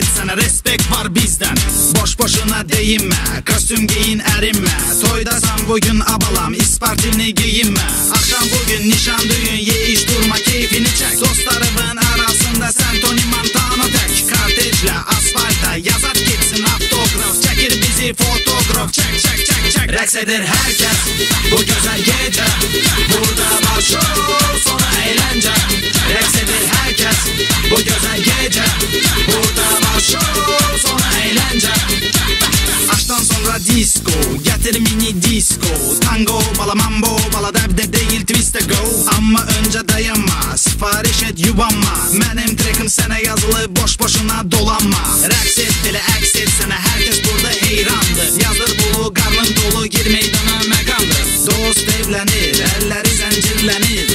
git sana respekt var bizden. Boş boşuna değinme Kostüm giyin erinme. Toydasan bugün abalam ispartini giyinme. Akşam bugün nişan düğün ye iş durma keyfini çek. Dostlarımın arasında sen Tony Montana tek. Kartejle asfalta yazat gitsin autograf Çekir bizi fotoğraf. Çek çek çek çek. Reks herkes bu güzel gece. Disco. Tango, bala mambo Bala debde değil twist go. Ama önce dayanma Sipariş et yubanma Benim trekim sana yazılı Boş boşuna dolanma. Reks et bile aks sana Herkes burada heyrandı Yazdır bulu karnın dolu Gir meydana mekandır. Dost evlenir Elleri zincirlenir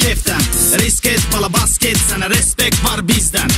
keften Risk et bala basket sana respekt var bizden.